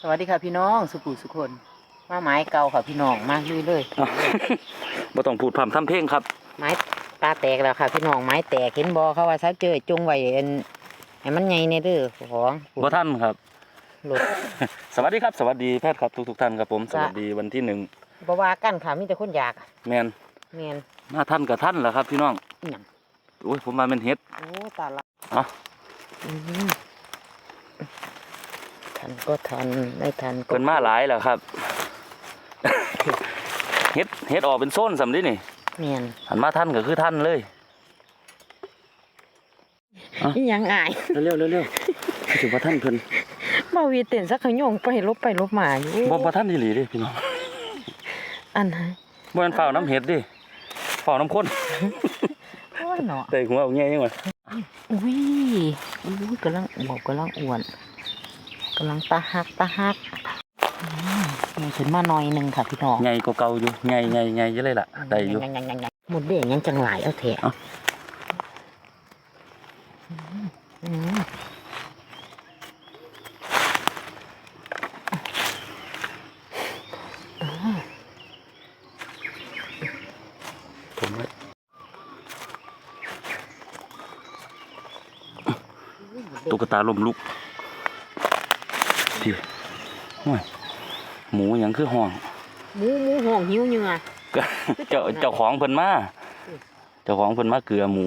สวัสดีค่ะพี่น้องสุขุสุคน มาไม้เก่าค่ะพี่น้องมาลุยเลยบ่ต้องพูดพร่ำทำเพลงครับ ไม้ตาแตกแล้วค่ะพี่น้องไม้แตกเห็นบอเขาว่าซักเจอจงไว้อันให้มันใหญ่ในเด้อของบ่ท่านครับหลุดสวัสดีครับ สวัสดีแพทย์ครับทุกทุกๆท่านครับผมสจ้ะวัสดีวันที่หนึ่งบว่ากันค่ะมีแต่คนอยากแมนเมียนมาท่านกับท่านแหละครับพี่น้องอิหยังโอ้ยผมมาเป็นเฮ็ดโอ้ตาละอะอืม ทันก็ทันไม่ทันก็เพิ่นมาหลายแล้วครับเฮ็ดเฮ็ดออกเป็นโซนสำนี้นี่เมียนหันมาท่านก็คือท่านเลยอะอิหยังอายเร็วๆเร็วๆคิดถึงว่าท่านเพิ่นมาวีเต้นสักขยงไปลบไปลบมาอยู่บ่บ่ท่านอีหลีเด้พี่น้องอันไหนบ่แม่นฝ้าวน้ำเฮ็ดเดิฝ้าวน้ำข้นโอ้ยเนาะแต่หัวเอาแง่ยังวะอุ้ยอุ้ยกำลังอวบกำลังอ้วน กำลังตาหักตาหักอืมมันขึ้นมาหน่อยหนึ่งค่ะพี่น้องใหญ่กว่าเก่าอยู่ใหญ่ใหญ่ใหญ่อยู่เลยล่ะได้อยู่ยังยังยังยังหมดเด้งยังจังหลายเอาเถอะเอ้าอืมผมไว้ตุ๊กตาลมลุก พี่โอ้ยหมูหยังคือห้องหมูหมูห่องหิวเหงื่อก็เจ้าเจ้าของเพิ่นมาเจ้าของเพิ่นมาเกลือหมู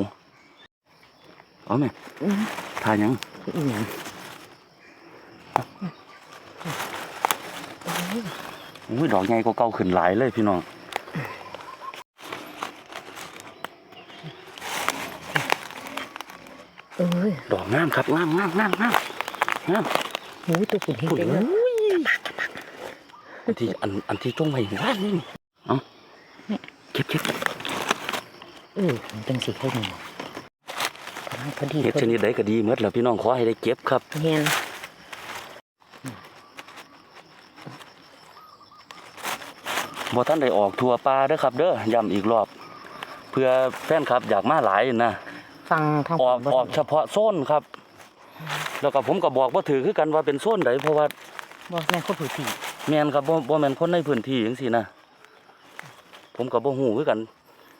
เอาไหมอืมทาหยังอีหยังอุ้ยดอกใหญ่กว่าเก่าขึ้นหลายเลยพี่น้องเอ้ยดอกงามครับงามงามงามงามงาม หมูตัวขุ่นเห็นขุ่นเลยเลยอันที่อันอันที่จงไว้ว่านนี่เอาเก็บเก็บเออมันเป็นสีแค่นี้กำลังพอดีเห็ดพอชดีนิดใดก็ดีเมื่อแล้วพี่น้องขอให้ได้เก็บครับเห็นบ่ท่านได้ออกทัวร์ปลาเด้อครับ เด้อย้ำอีกรอบ เพื่อแฟนครับอยากมาหลายนะฟังทางออกบ่ออกเฉพาะโซนครับ แล้วก็ผมก็บอกว่าถือคือกันว่าเป็นโซนใดเพราะว่าบอกแม่คนผือที่แม่นครับบ่บ่แม่นคนในพื้นที่จังซี่นะผมก็บ่ฮู้คือกัน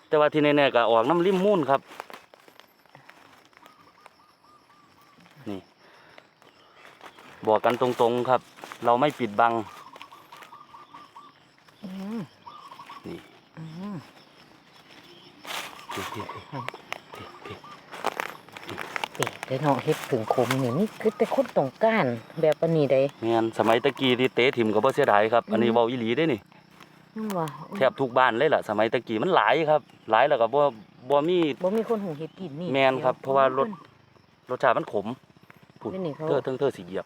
แต่ว่าที่แน่ๆก็ออกน้ำริมมูลครับนี่บอกกันตรงๆครับ เราไม่ปิดบังอืมนี่ อืม พี่พี่พี่พี่ พี่เป็ดได้เนาะเฮ็ดถึงคมนี่นี่คือแต่คนต้องการแบบอันนี้ได้แม่นสมัยตะกี้ที่เตะถิ่มก็บ่เสียดายครับ อันนี้อืมเว้าอีหลีเด้นี่นั่นว่าแทบทุกบ้านเลยล่ะ สมัยตะกี้มันหลายครับหลายแล้วก็บ่บ่มีบ่มีคนหูเฮ็ดกินนี่แม่นครับเพราะว่ารสรสชาติมันขมพุ่นนี่นี่เขาเธอเธอเธอสิเหยียบ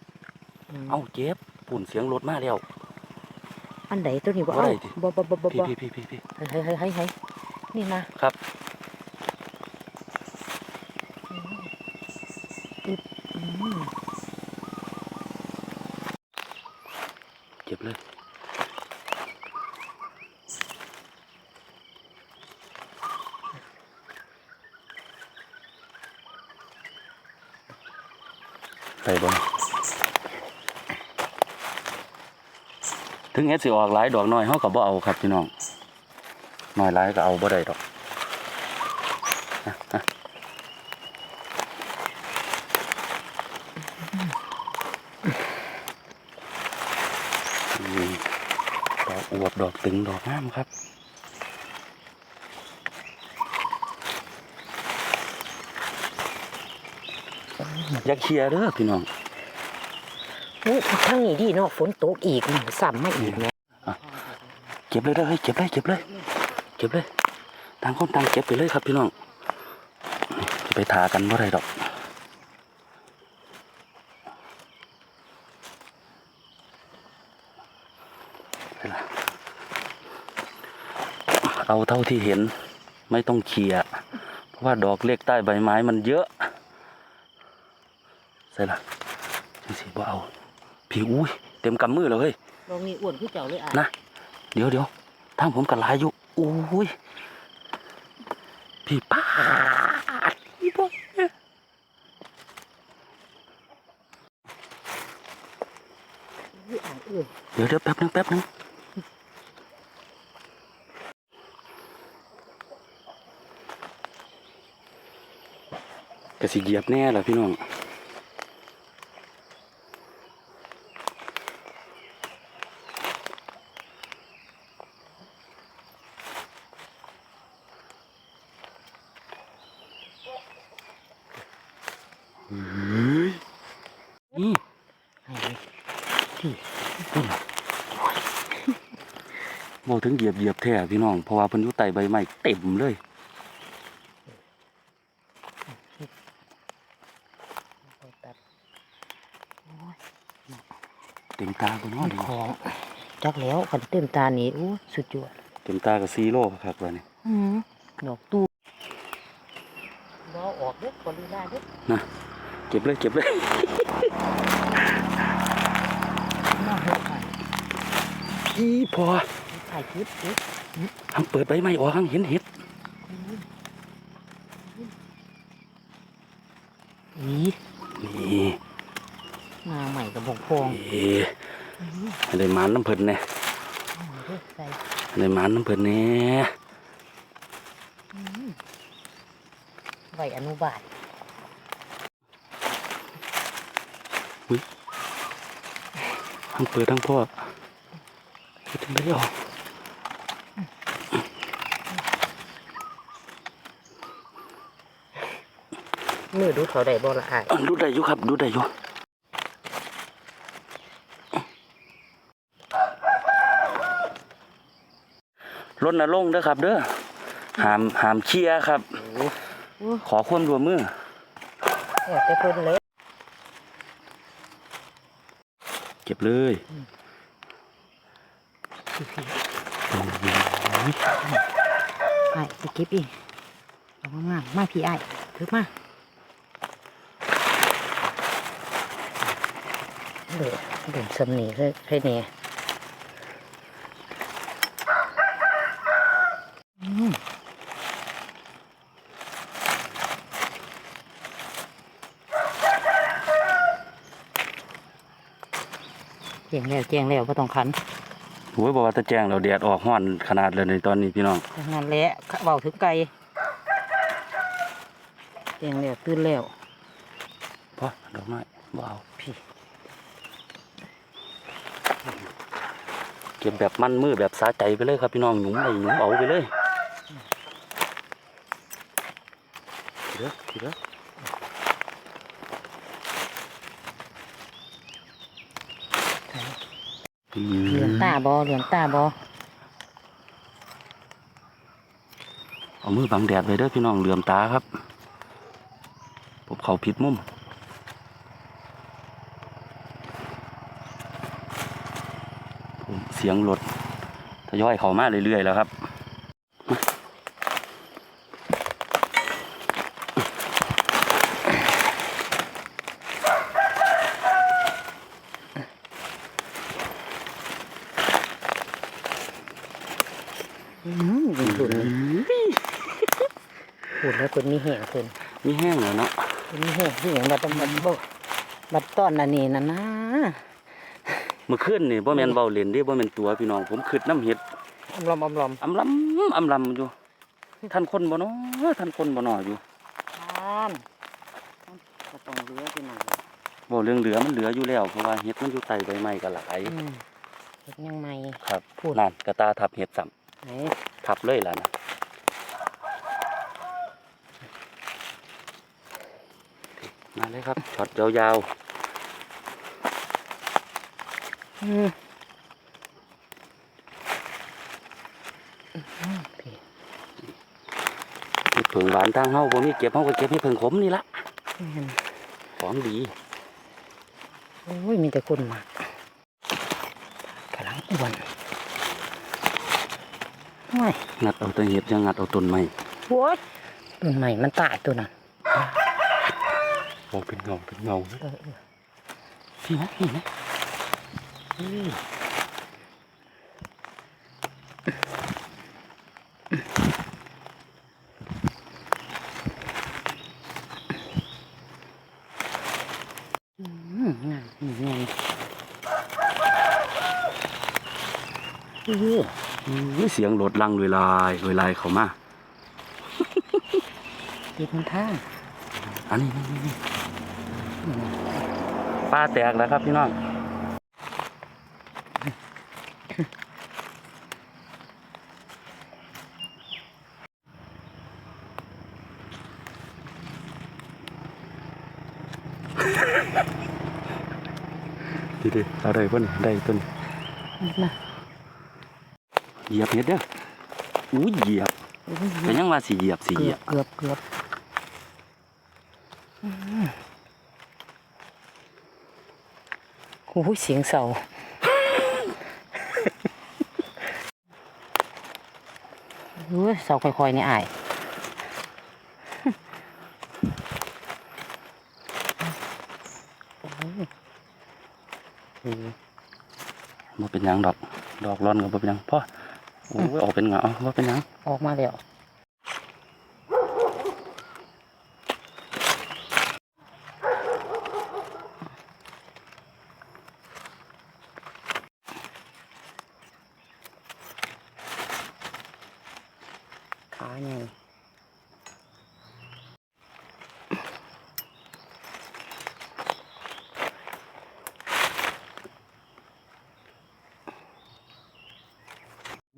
มเอ้าเจ็บปุ่นเสียงรถมาแล้วอันใดตัวนี้บ่บ่เอาได้ดิบ่บ่บ่บ่พี่บ่พี่พี่พี่พี่เฮ้ยเฮ้ยเฮ้ยเฮ้ยเฮ้ยนี่นะครับ อืม เก็บเลย ใส่บ่ถึงเฮ็ดสิออกหลายดอกน้อยเฮาก็บ่เอาครับพี่น้องน้อยหลายก็เอาบ่ได้ดอกดอกอวบดอกตึงดอกงามครับ อยากเคลียร์เด้อพี่น้องโอ้ทางนี้ดีเนาะฝนตกอีกนี่ซ้ำมาอีกแม่เก็บเลยเด้อเฮ้ยเก็บเลยเก็บเลย เก็บเลยต่างคนต่างเก็บไปเลยครับพี่น้องนี่จะไปทากันบ่ได้ดอกไปละเอาเท่าที่เห็นไม่ต้องเคลียร์เพราะว่าดอกเล็กใต้ใบไม้มันเยอะ ใส่ละจังสิบ่เอาพี่อุ้ยเต็มกำมือเลยเฮ้ยลองนี่อ้วนคือเจ้าเลยอะนะเดี๋ยวเดี๋ยวทางผมกับลายอยู่โอ้ยพี่ป้าดพี่บอยอุ้ยอ่างเอ้ยเดี๋ยวเดี๋ยวแป๊บนึงแป๊บนึงกระสิเหยียบแน่ล่ะพี่น้อง นี่ ให้เลยที่ บอกถึงเหยียบเหยียบแท้ พี่น้อง เพราะว่าเพิ่นอยู่ใต้ใบไม้เต็มเลยเอาตัดโอ้ยเต็มตาบ่เนาะมันของจักแล้วคันเต็มตานี่โอ้ยสุดยอดเต็มตากับซีโร่ครับว่านี่อืมดอกตู้รอออกเด้อกรุณาเด้อนะเก็บเลยเก็บเลยมาเฮ็ดให้อีพอถ่ายคลิปเด้อ หังเปิดใบไม้ออกหังเห็นเห็ดอีนี่หน้าใหม่กับบงพองเอ๊ะให้ได้หมานน้ำเพิ่นแน่เอาเด้อใส่ให้ได้หมานน้ำเพิ่นแน่อืมไว้อนุบาลหังเปิดทั้งพ่อเฮ็ดจังได้ออก มือดูเขาได้บ่ละอายอะดูได้อยู่ครับ ดูได้อยู่รถน่ะลงค์เด้อครับ เด้อหามหามเชียร์ครับโอ้ขอความร่วมมือแอบแต่เพิ่นเลยเก็บเลยไอ้ายไปเก็บอีกเอามางามมาพี่ไอ้ายถือมา เดือดเดือดสำนีเลยใครเนี่ยอืมแจ้งแล้วแจ้งแล้วก็ต้องขันโอ้ยบอกว่าตะแจงเราแดดออกห้อนขนาดเลยในตอนนี้พี่น้องอย่างนั้นแหละเบาถึงไกลแจ้งแล้วตื่นแล้วพอดอกไม้บ่เอาพี่ ก็บแบบมันมือแบบสาใจไปเลยครับพี่น้องหนุ่มไปหนุ่มเอาไปเลยเดี๋ยวเดี๋ยวเหลือนตาบอเหลือนตาบอเอามือบังแดดไว้เด้อพี่น้องเหลื่อมตาครับผมเขาผิดมุมผมเสียงรถทยอยเข้ามาเรื่อยๆแล้วครับอืมยิงขุนขุนแล้วคนมีแห่งคนมีแห้งแล้วเนาะคนมีแห่งที่อย่างบัดต้องบัดบ่บัดต้อนอันนี้นะนะเมื่อคืนนี่บ่แม่นเบาเล่นเดิบ่แม่นตัวพี่น้องผมคิดน้ำเห็ดอมลอมอมลอมอำลำอำลำอยู่ท่านคนบ่เนาะท่านคนบ่เนาะอยู่ทานก็ต้องเลี้ยที่นั่นบ่เรื่องเหลือมันเหลืออยู่แล้วเพราะว่าเห็ดมันอยู่ใต้ใบไม้ก็หลายอืมเฮ็ดยังไงครับพูดนั่นกระตาทับเห็ดซ้ำไหนทับเลยล่ะนะมาเลยครับช็อตยาวอืมอืมพี่ๆ เห็ดเผิงหวานทางเฮาบ่มีเก็บเฮาก็เก็บเห็ดเผิงขมนี่ละแม่นของดี โอ้ย มีแต่คนมากกำลังอ้วนโอ้ยงัดเอาแต่เห็ดยังงัดเอาต้นไม้โอ้ยต้นใหม่มันตายตัวนั้นโอ้เป็นเงาเป็นเงาเออเออพี่นะพี่นะ เออมีเสียงรถลังลอยลายลอยลายเข้ามาติดมันทางอันนี้นี่นี่นี่ปลาแตกแล้วครับพี่น้อง ดีดีเอาได้ป่ะนี่ได้ต้นนะเหยียบเห็ดเด้ออู้เหยียบโอ้ยเป็นยังว่าสีเหยียบสีเหเกืยีอยบบเกือบเกือบอืมโอ้ยเสียงเสาเฮ้ยเสาค่อยๆนี่อาย บ่เป็นหยังดอก ดอกร้อนก็บ่เป็นหยังพ่อโอ้ยออกเป็นเหงาบ่เป็นหยังออกมาแล้ว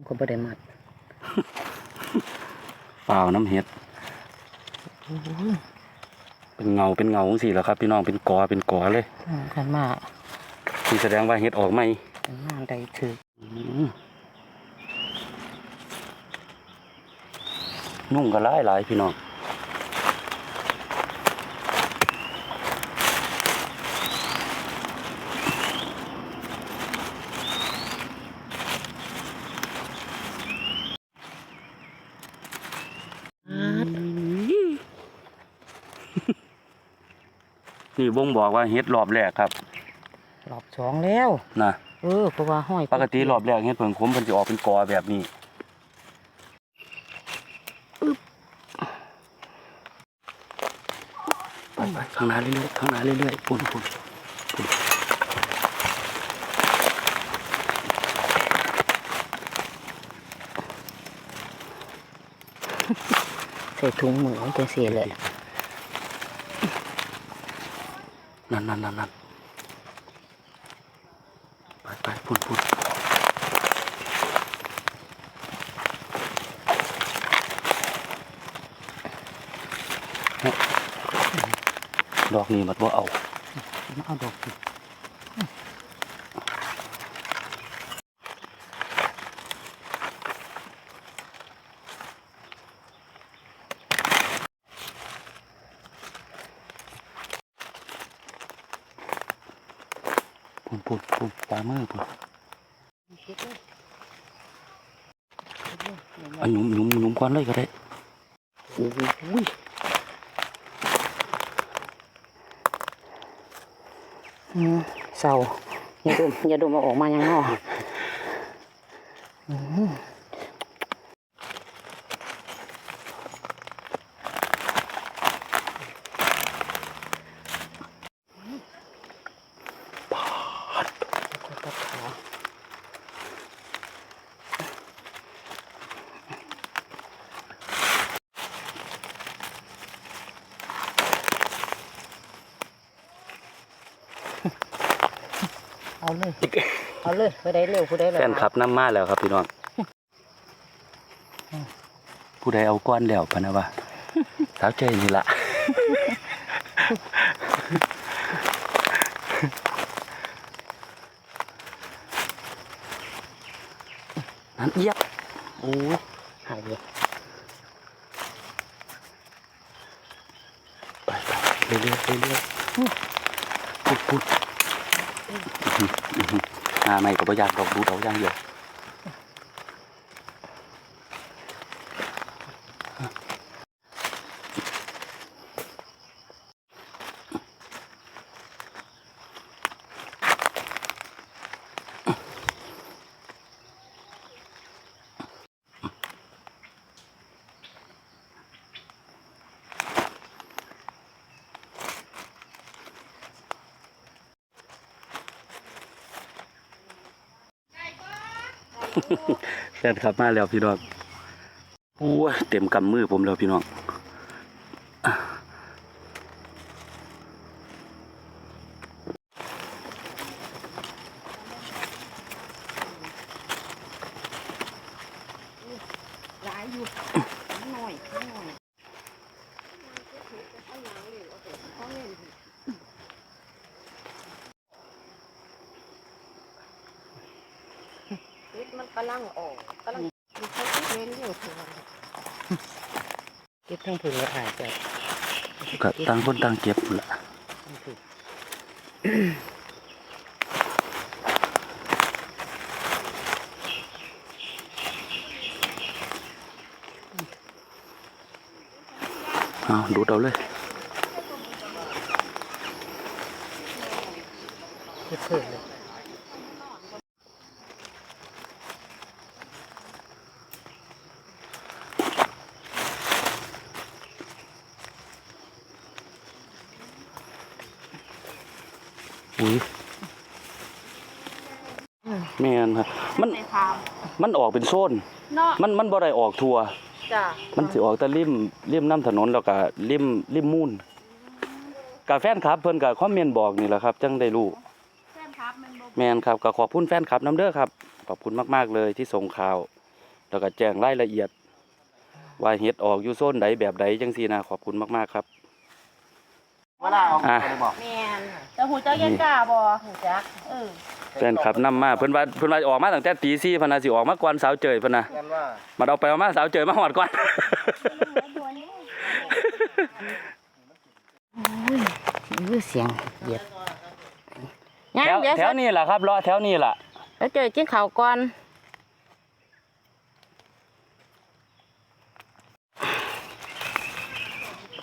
ก็บ่ได้มัดเปล่าน้ำเห็ดเป็นเงาเป็นเงาจังซี่แหล้วครับพี่น้องเป็นกอเป็นกอเลยอืมขันมาที่แสดงว่าเห็ดออกใหม่ขันมาได้ถืออืมนุ่งก็หลายหลายพี่น้อง นี่บ่งบอกว่าเฮ็ดรอบแรกครับ รอบสองแล้วนะเออเพราะว่าห้อยปกติรอบแรกเฮ็ดเพิ่งขมเพิ่นสิออกเป็นกอแบบนี้ไปไปข้างหน้าเรื่อยๆข้างหน้าเรื่อยๆปุ่นปุ่นปุ่นใส่ถุงมือมันจะเสียเลย นั่นนั่นนั่นนั่นไปไปพุ่นพุ่นดอกนี้มันว่าเอามาเอาดอกนี้ ปุ่นปุ่นปลามือปุดอันหนุ่มหนุ่มหนุ่มก้อนเลยก็ได้โอ้ยอืมเศร้าอย่าดมอย่าดมเอาออกมายังนอก เอาเลยเอาเลยผู้ใดเร็วผู้ใดเร็วแฟนคลับน้ำมาแล้วครับพี่น้องผู้ใดเอาก้อนแล้วพะนะวะสาวใจนี่ละนั่นเอียบโอ้ยหายเลยไปไปเรื่อยๆเรื่อยๆพุดพุดอื้อ หืออื้อหือหาไม่ก็บ่อยากดอกดูดเอาอย่างเดียว แฟนครับมาแล้วพี่น้องอู้เต็มกำมือผมแล้วพี่น้อง หลายอยู่หน่อยหน่อย เฮ็ดมันกำลังออกกำลังมันเขาเว้นอยู่เถอะ เก็บทั้งผึ่งและอายจ้ะ ก็ ต่างคนต่างเก็บละเอาดูดเอาเลยเก็บเพิ่มเลย อุ้ยแม่นครับ มันในฟาร์มมันออกเป็นโซน เนาะมันมันบ่ได้ออกทัว จ้ะมันสิออกแต่ริมริมน้ำถนนแล้วก็ริมริมมูลกาแฟนครับเพิ่นก็คอมเมนต์บอกนี่แหละครับ จังได้รู้แฟนครับมันบ่แม่นครับก็ขอบคุณแฟนคลับน้ำเด้อครับ ขอบคุณมากๆเลยที่ส่งข่าว แล้วก็แจ้งรายละเอียด ว่าเฮ็ดออกอยู่โซนใดแบบใดจังซี่นะขอบคุณมากๆครับ เวลาเอาอะไปบอก แม่นแต่หูเจ้ายันกล้าบ่หูจักเออ แฟนคลับนำมาเพิ่นว่าเพิ่นว่าออกมาตั้งแต่ตี4พุ่นน่ะสิออกมาก่อนสาวเจยพุ่นน่ะกันว่ามาเอาไปเอามาสาวเจยมาฮอดก่อนอุ้ยเสียงเหยียบงั้นแถวเดี๋ยวแถวนี้ล่ะครับรอแถวนี้ล่ะแล้วเจอกินข้าวก่อน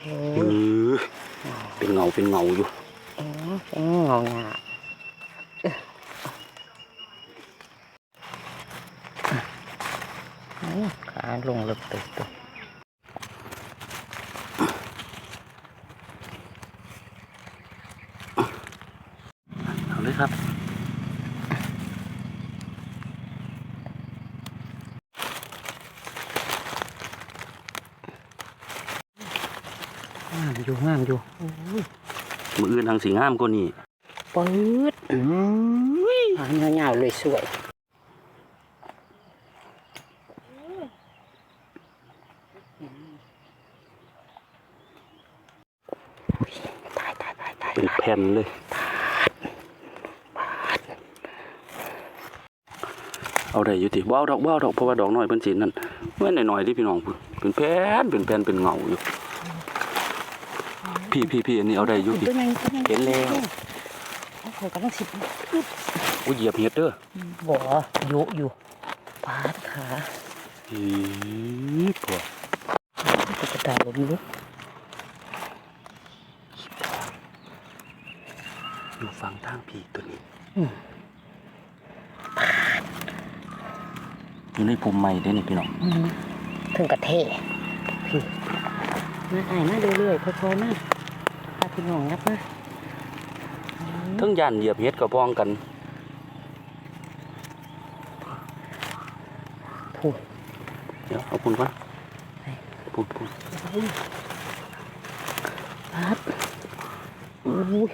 เออเป็นเงาเป็นเงาอยู่อืมเป็นเงาหยาอืมขาลงลึกตึกตึกเอาเลยครับงามอยู่งามอยู่มืออื่นทางสีงามกว่านี้ปื๊ดหางเงาๆเลยสวย ตายตายตายตาย เป็นแผ่นเลยเอาได้อยู่ติบ่เอาดอกบ่เอาดอกเพราะว่าดอกน้อยเพิ่นสินั่นเมื่อหน่อยๆที่พี่น้องพูดเป็นแผ่นเป็นแผ่นเป็นเงาอยู่พี่พี่พี่อันนี้เอาได้อยู่พี่ตัวยังตัวยังเห็นแล้วเขาเคยกำลังสิบอุ้ยเหยียบเฮ็ดเด้อบ่โยะอยู่ปาดขาอีพอตุ๊กตาล้มลุก อยู่ฝั่งทางพี่ตัวนี้อยู่ในภูมิใหม่เด้อนี่พี่น้องอืมถึงกระเทพี่มาอ่ายมาเรื่อยๆค่อยๆมาพาพี่น้องยับมาเทั้งย่านเหยียบเฮ็ดก็พ้องกันพูดเดี๋ยวเอาปุ่นก่อนปุ่นปุ่นปาดอุ้ย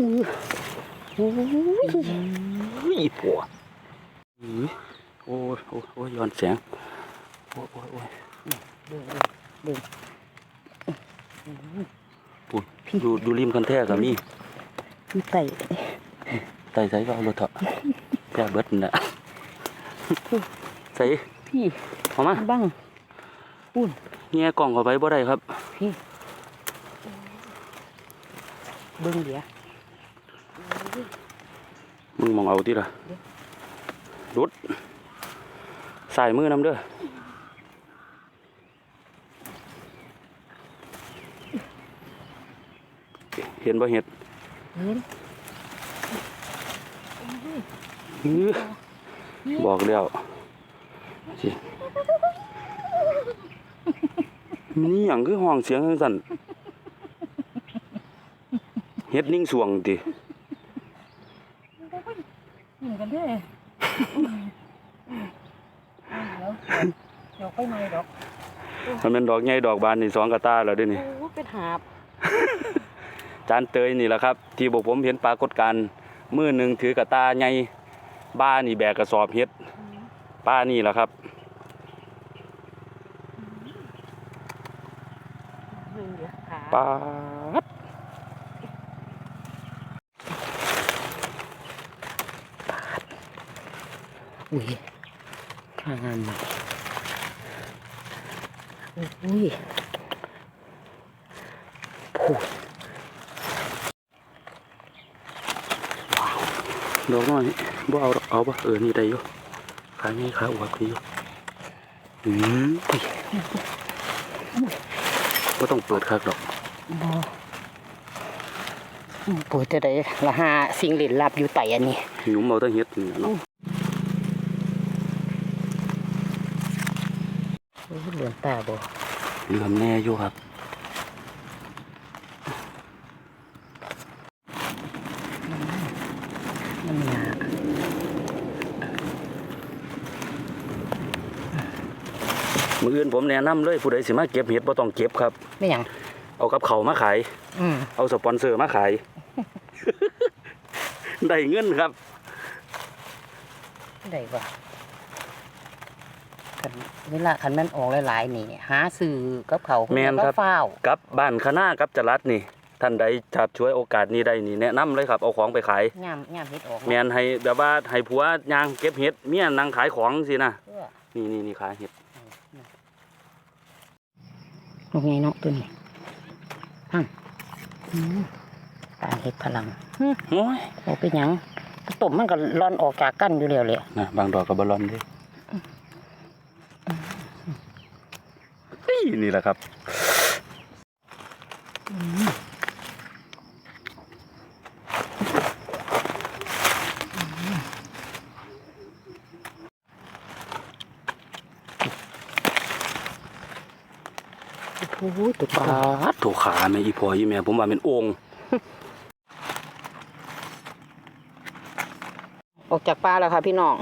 อุ้ยปวดโอ้ยโอ้ยโอ้ยย้อนแสงโอ้ยโอ้ยโอ้ยเดินเดินปุ่นดูดูริมกันแท้ก็มีพี่ไต่ใส่ใส่ก็เอารถเถอะแก่เบิดน่ะใส่พี่เอามาบ้างแง่กล่องเข้าไปบ่ได้ครับ พี่เบิ้งเดี๋ยว มึงมองเอาที่ละรุดใส่มือนำเด้อเห็นบ่เห็ดเห็นอื้อบอกแล้วสิมีหยังคือห้องเสียงจังซั่นเฮ็ดนิ่งสวงติ เหมือนกันเด้อ ดอกไปไหนดอกมันเป็นดอกใหญ่ดอกบานนี่สองกระตาแล้วเด้อนี่โอ้เป็นหาบจานเตยนี่แหละครับ ที่บอกผมเห็นปรากฏการณ์มือหนึ่งถือกระตาใหญ่บ้านี่แบกกระสอบเฮ็ดป้านี่แหละครับเบิ่งเดี๋ยวขาปาดอุ้ยข้างานมา อุ้ยพูดดอกน้อยบ่เอาดอกเอาบ่เออนี่ได้อยู่ขาใหญ่ขาอวบดีอยู่อืมอุ้ยบ่ต้องเปิดคักดอกบอปวดจะได้ละหาสิ่งเล่นลับอยู่ไตอันนี้หนุ่มเอาแต่เฮ็ดนี่เนาะ โอ้ เหลือนตาบ่เหลื่อมแน่อยู่ครับมันหนามื้ออื่นผมแนะนำเลยผู้ใดสิมาเก็บเห็ดบ่ต้องเก็บครับไม่หยังเอากับเขาวมาขาย อืมเอาสปอนเซอร์มาขาย ได้เงินครับ ได้ว่า คันเวลาคันมันออกหลายๆนี่ หาซื้อกับเขาแม่นครับ ก็ฟ้าวกับบ้านคณะกับจรัดนี่ ท่านใดจับช่วยโอกาสนี้ได้นี่แนะนำเลยครับเอาของไปขาย งามงามเฮ็ดออกแมนให้แบบว่าให้ผัวยางเก็บเห็ดเมียนางขายของสินะเพื่อนี่นี่นี่ขายเห็ดลูกไงเนาะตัวนี้พังอืมตาเฮ็ดพลังโอ้ยเอาไปหยังต้มมันก็ร่อนออกจากกันอยู่แล้วเลยนะบางดอกกับบอลลอนเด้เฮ้ย นี่แหละครับโอ้โหตัวปปลาาดถูกขาแม่อีพออีแม่ผมว่าเป็นโองค์ออกจากปลาแล้วค่ะพี่น้อง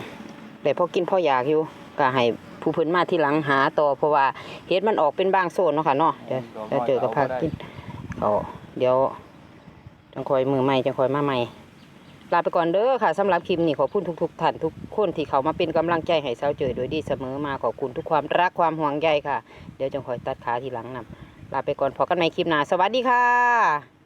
แต่พอกินพ่ออยากอยู่ก็ให้ผู้เพิ่นมาที่หลังหาต่อเพราะว่า เฮ็ดมันออกเป็นบางโซนเนาะค่ะเนาะเดี๋ยวเดี๋ยวเจอกับพากินเอาเดี๋ยวจังคอยมือใหม่จังคอยมาใหม่ลาไปก่อนเด้อค่ะสำหรับคลิปนี้ขอบคุณทุกๆท่านทุกคนที่เขามาเป็นกำลังใจให้เซาเจอโดยดีเสมอมาขอบคุณทุกความรักความห่วงใยค่ะ เดี๋ยวจังคอยตัดขาทีหลังนำลาไปก่อนพอกันในคลิปหน้าสวัสดีค่ะ